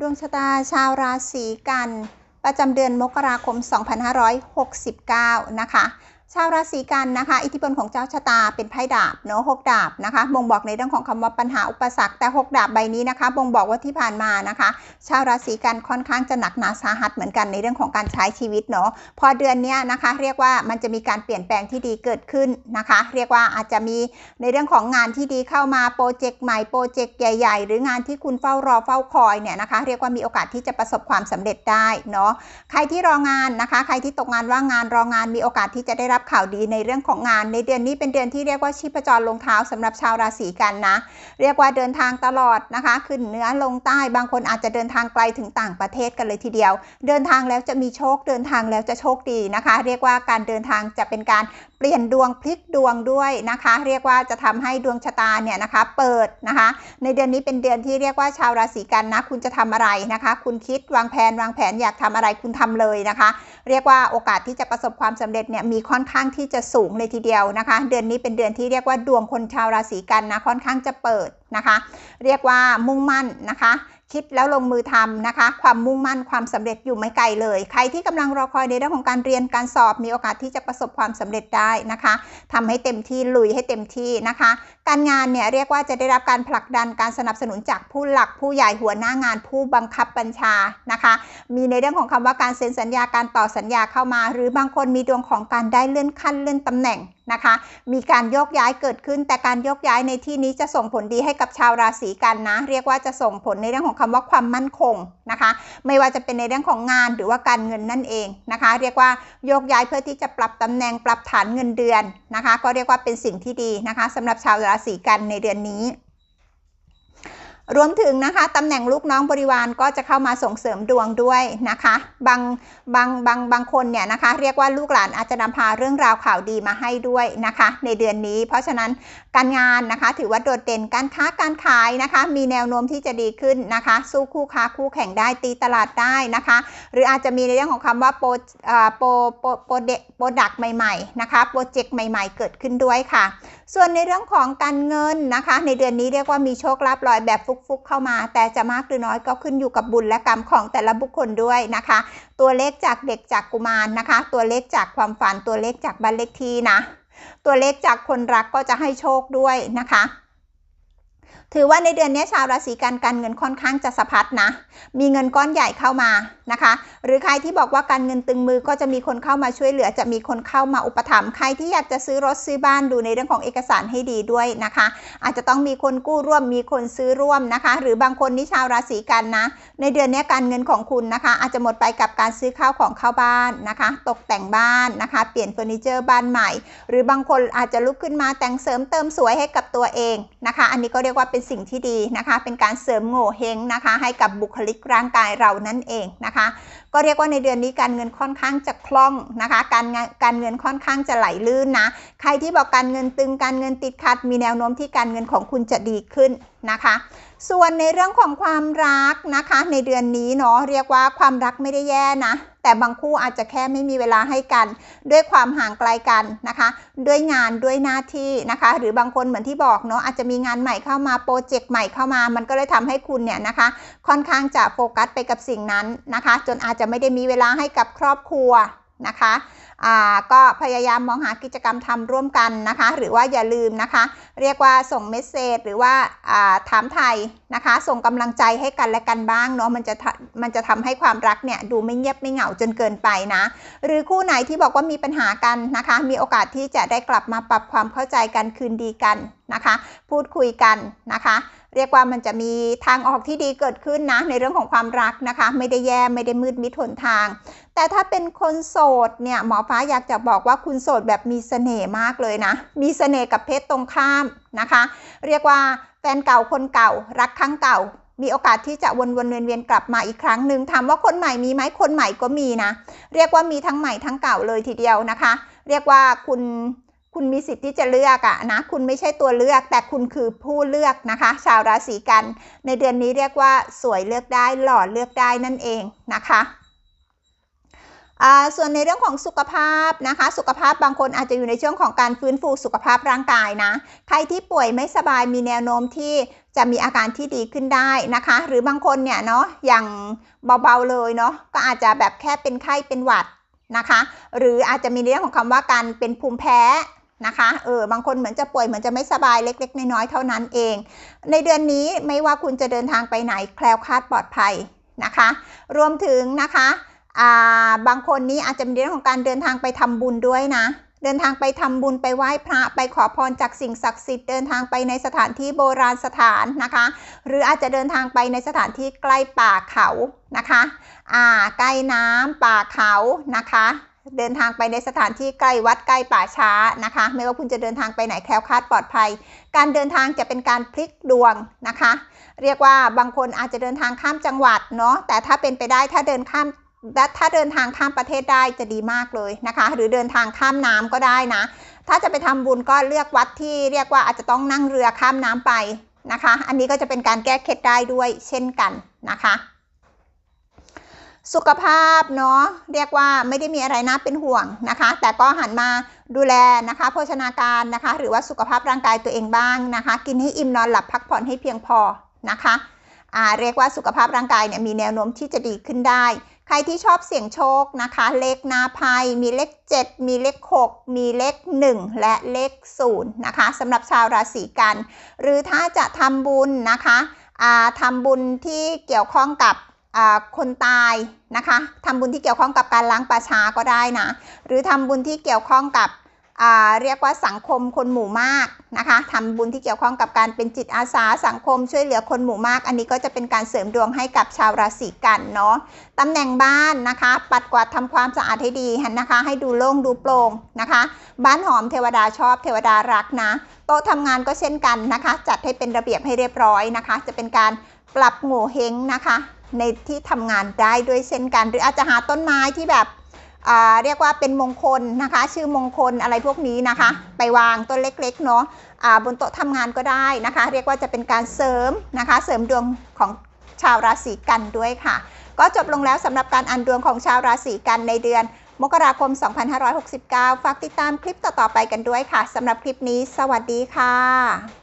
ดวงชะตาชาวราศีกัน ประจำเดือนมกราคม 2569 นะคะ ชาวราศีกันนะคะ อิทธิพลของเจ้าชะตาเป็นไพ่ดาบเนาะหกดาบนะคะบ่งบอกในเรื่องของคำว่าปัญหาอุปสรรคแต่หกดาบใบนี้นะคะบ่งบอกว่าที่ผ่านมานะคะ ชาวราศีกันค่อนข้างจะหนักหนาสาหัสเหมือนกันในเรื่องของการใช้ชีวิตเนาะพอเดือนนี้นะคะ เรียกว่ามันจะมีการเปลี่ยนแปลงที่ดีเกิดขึ้นนะคะ เรียกว่าอาจจะมีในเรื่องของงานที่ดีเข้ามาโปรเจกต์ใหม่โปรเจกต์ใหญ่ ๆ หรืองานที่คุณเฝ้ารอเฝ้าคอยเนี่ยนะคะ เรียกว่ามีโอกาสที่จะประสบความสำเร็จได้เนาะใครที่รองานนะคะ ใครที่ตกงานว่างงานรองานมีโอกาสที่จะได้รับข่าวดีในเรื่องของงาน ในเดือนนี้เป็นเดือนที่เรียกว่าชีพจรลงเท้าสำหรับชาวราศีกันนะ เรียกว่าเดินทางตลอดนะคะขึ้นเหนือลงใต้บางคนอาจจะเดินทางไกลถึงต่างประเทศกันเลยทีเดียว เดินทางแล้วจะมีโชคเดินทางแล้วจะโชคดีนะคะ เรียกว่าการเดินทางจะเป็นการ เปลี่ยนดวงพลิกดวงด้วยนะคะ เรียกว่าจะทำให้ดวงชะตาเนี่ยนะคะ เปิดนะคะ ในเดือนนี้เป็นเดือนที่เรียกว่าชาวราศีกันนะ คุณจะทำอะไรนะคะ คุณคิดวางแผนวางแผนอยากทำอะไรคุณทำเลยนะคะ เรียกว่าโอกาสที่จะประสบความสำเร็จเนี่ยมีค่อนข้างที่จะสูงเลยทีเดียวนะคะ เดือนนี้เป็นเดือนที่เรียกว่าดวงคนชาวราศีกันนะค่อนข้างจะเปิดนะคะ เรียกว่ามุ่งมั่นนะคะ คิดแล้วลงมือทำนะคะ ความมุ่งมั่นความสำเร็จอยู่ไม่ไกลเลย ใครที่กำลังรอคอยในเรื่องของการเรียนการสอบมีโอกาสที่จะประสบความสำเร็จได้นะคะทำให้เต็มที่ลุยให้เต็มที่นะคะ การงานเนี่ยเรียกว่าจะได้รับการผลักดันการสนับสนุนจากผู้หลักผู้ใหญ่หัวหน้างานผู้บังคับบัญชานะคะ มีในเรื่องของคำว่าการเซ็นสัญญาการต่อสัญญาเข้ามา หรือบางคนมีดวงของการได้เลื่อนขั้นเลื่อนตำแหน่ง นะคะ มีการโยกย้ายเกิดขึ้น แต่การโยกย้ายในที่นี้จะส่งผลดีให้กับชาวราศีกันนะ เรียกว่าจะส่งผลในเรื่องของคำว่าความมั่นคงนะคะ ไม่ว่าจะเป็นในเรื่องของงานหรือว่าการเงินนั่นเองนะคะ เรียกว่าโยกย้ายเพื่อที่จะปรับตำแหน่งปรับฐานเงินเดือนนะคะ ก็เรียกว่าเป็นสิ่งที่ดีนะคะสำหรับชาวราศีกันในเดือนนี้ รวมถึงนะคะตำแหน่งลูกน้องบริวารก็จะเข้ามาส่งเสริมดวงด้วยนะคะ บางบางบางบางคนเนี่ยนะคะ เรียกว่าลูกหลานอาจจะนำพาเรื่องราวข่าวดีมาให้ด้วยนะคะ ในเดือนนี้ เพราะฉะนั้นการงานนะคะ ถือว่าโดดเด่นการค้าการขายนะคะ มีแนวโน้มที่จะดีขึ้นนะคะ สู้คู่ค้าคู่แข่งได้ตีตลาดได้นะคะ หรืออาจจะมีในเรื่องของคำว่าโปรโปรโปรโปรเดโปรดักใหม่ๆนะคะโปรเจกต์ใหม่ๆ เกิดขึ้นด้วยค่ะ ส่วนในเรื่องของการเงินนะคะ ในเดือนนี้เรียกว่ามีโชคลาภลอยแบบฟุกๆเข้ามา แต่จะมากหรือน้อยก็ขึ้นอยู่กับบุญและกรรมของแต่ละบุคคลด้วยนะคะ ตัวเลขจากเด็กจากกุมารนะคะ ตัวเลขจากความฝันตัวเลขจากบ้านเลขที่นะ ตัวเลขจากคนรักก็จะให้โชคด้วยนะคะ ถือว่าในเดือนนี้ชาวราศีกันการเงินค่อนข้างจะสะพัดนะ มีเงินก้อนใหญ่เข้ามานะคะ หรือใครที่บอกว่าการเงินตึงมือก็จะมีคนเข้ามาช่วยเหลือ จะมีคนเข้ามาอุปถัมภ์ใครที่อยากจะซื้อรถซื้อบ้านดูในเรื่องของเอกสารให้ดีด้วยนะคะ อาจจะต้องมีคนกู้ร่วมมีคนซื้อร่วมนะคะ หรือบางคนที่ชาวราศีกันนะ ในเดือนนี้การเงินของคุณนะคะ อาจจะหมดไปกับการซื้อข้าวของเข้าบ้านนะคะ ตกแต่งบ้านนะคะ เปลี่ยนเฟอร์นิเจอร์บ้านใหม่ หรือบางคนอาจจะลุกขึ้นมาแต่งเสริมเติมสวยให้กับตัวเองนะคะ อันนี้ก็เรียกว่าเป็น็นสิ่งที่ดีนะคะ เป็นการเสริมโง่เฮงนะคะ ให้กับบุคลิกร่างกายเรานั่นเองนะคะ ก็เรียกว่าในเดือนนี้การเงินค่อนข้างจะคล่องนะคะ การงานการเงินค่อนข้างจะไหลลื่นนะ ใครที่บอกการเงินตึงการเงินติดขัด มีแนวโน้มที่การเงินของคุณจะดีขึ้นนะคะ ส่วนในเรื่องของความรักนะคะ ในเดือนนี้เนาะเรียกว่าความรักไม่ได้แย่นะ แต่บางคู่อาจจะแค่ไม่มีเวลาให้กัน ด้วยความห่างไกลกันนะคะ ด้วยงานด้วยหน้าที่นะคะ หรือบางคนเหมือนที่บอกเนาะอาจจะมีงานใหม่เข้ามาโปรเจกต์ใหม่เข้ามา มันก็เลยทำให้คุณเนี่ยนะคะ ค่อนข้างจะโฟกัสไปกับสิ่งนั้นนะคะ จนอาจจะไม่ได้มีเวลาให้กับครอบครัว นะคะก็พยายามมองหากิจกรรมทำร่วมกันนะคะ หรือว่าอย่าลืมนะคะ เรียกว่าส่งเมสเซจหรือว่าอ่าถามไทยนะคะ ส่งกำลังใจให้กันและกันบ้างเนาะมันจะมันจะทำให้ความรักเนี่ยดูไม่เงียบไม่เหงาจนเกินไปนะ หรือคู่ไหนที่บอกว่ามีปัญหากันนะคะ มีโอกาสที่จะได้กลับมาปรับความเข้าใจกันคืนดีกันนะคะ พูดคุยกันนะคะ เรียกว่ามันจะมีทางออกที่ดีเกิดขึ้นนะในเรื่องของความรักนะคะ ไม่ได้แย่ไม่ได้มืดมิดหนทาง แต่ถ้าเป็นคนโสดเนี่ยหมอฟ้าอยากจะบอกว่าคุณโสดแบบมีเสน่ห์มากเลยนะ มีเสน่ห์กับเพศตรงข้ามนะคะ เรียกว่าแฟนเก่าคนเก่า รักครั้งเก่า มีโอกาสที่จะวนวนเวียนเวียนกลับมาอีกครั้งหนึ่งถามว่าคนใหม่มีไหมคนใหม่ก็มีนะ เรียกว่ามีทั้งใหม่ทั้งเก่าเลยทีเดียวนะคะ เรียกว่าคุณ คุณมีสิทธิ์ที่จะเลือกอะนะคุณไม่ใช่ตัวเลือก แต่คุณคือผู้เลือกนะคะ ชาวราศีกัน ในเดือนนี้เรียกว่าสวยเลือกได้หล่อเลือกได้นั่นเองนะคะส่วนในเรื่องของสุขภาพนะคะ สุขภาพบางคนอาจจะอยู่ในช่วงของการฟื้นฟูสุขภาพร่างกายนะ ใครที่ป่วยไม่สบายมีแนวโน้มที่จะมีอาการที่ดีขึ้นได้นะคะ หรือบางคนเนี่ยเนาะอย่างเบาๆเลยเนาะก็อาจจะแบบแค่เป็นไข้เป็นหวัดนะคะ หรืออาจจะมีเรื่องของคำว่าการเป็นภูมิแพ้ นะคะเออบางคนเหมือนจะป่วยเหมือนจะไม่สบายเล็ก ๆ น้อยๆเท่านั้นเอง ในเดือนนี้ไม่ว่าคุณจะเดินทางไปไหนแคล้วคลาดปลอดภัยนะคะ รวมถึงนะคะาบางคนนี้อาจจะมีเรื่องของการเดินทางไปทำบุญด้วยนะ เดินทางไปทำบุญไปไหว้พระไปขอพรจากสิ่งศักดิ์สิทธิ์เดินทางไปในสถานที่โบราณสถานนะคะ หรืออาจจะเดินทางไปในสถานที่ใกล้ป่าเขานะคะอ่าใกล้น้ำป่าเขานะคะ เดินทางไปในสถานที่ใกล้วัดใกล้ป่าช้านะคะ ไม่ว่าคุณจะเดินทางไปไหนแคล้วคลาดปลอดภัย การเดินทางจะเป็นการพลิกดวงนะคะ เรียกว่าบางคนอาจจะเดินทางข้ามจังหวัดเนาะแต่ถ้าเป็นไปได้ถ้าเดินข้ามและถ้าเดินทางข้ามประเทศได้จะดีมากเลยนะคะ หรือเดินทางข้ามน้ำก็ได้นะ ถ้าจะไปทำบุญก็เลือกวัดที่เรียกว่าอาจจะต้องนั่งเรือข้ามน้ำไปนะคะ อันนี้ก็จะเป็นการแก้เคล็ดได้ด้วยเช่นกันนะคะ สุขภาพเนาะเรียกว่าไม่ได้มีอะไรน่าเป็นห่วงนะคะ แต่ก็หันมาดูแลนะคะ โภชนาการนะคะ หรือว่าสุขภาพร่างกายตัวเองบ้างนะคะ กินให้อิ่มนอนหลับพักผ่อนให้เพียงพอนะคะอ่าเรียกว่าสุขภาพร่างกายเนี่ยมีแนวโน้มที่จะดีขึ้นได้ ใครที่ชอบเสี่ยงโชคนะคะ เลขนาไพ่มีเลข 7 มีเลข 6 มีเลข 1 และเลข0นะคะสำหรับชาวราศีกัน หรือถ้าจะทำบุญนะคะทำบุญที่เกี่ยวข้องกับ คนตายนะคะทำบุญที่เกี่ยวข้องกับการล้างป่าช้าก็ได้นะ หรือทำบุญที่เกี่ยวข้องกับเรียกว่าสังคมคนหมู่มากนะคะทำบุญที่เกี่ยวข้องกับการเป็นจิตอาสาสังคมช่วยเหลือคนหมู่มาก อันนี้ก็จะเป็นการเสริมดวงให้กับชาวราศีกันเนาะตำแหน่งบ้านนะคะ ปัดกวาดทำความสะอาดให้ดีนะคะ ให้ดูโล่งดูโปร่งนะคะ บ้านหอมเทวดาชอบเทวดารักนะโต๊ะทำงานก็เช่นกันนะคะ จัดให้เป็นระเบียบให้เรียบร้อยนะคะ จะเป็นการปรับโง่เฮงนะคะ ในที่ทำงานได้ด้วยเช่นกัน หรืออาจจะหาต้นไม้ที่แบบเรียกว่าเป็นมงคลนะคะ ชื่อมงคลอะไรพวกนี้นะคะ ไปวางต้นเล็กๆเนาะอ่าบนโต๊ะทำงานก็ได้นะคะ เรียกว่าจะเป็นการเสริมนะคะ เสริมดวงของชาวราศีกันด้วยค่ะ ก็จบลงแล้วสำหรับการอ่านดวงของชาวราศีกันในเดือน มกราคม 2569 ฝากติดตามคลิปต่อๆไปกันด้วยค่ะสำหรับคลิปนี้ สวัสดีค่ะ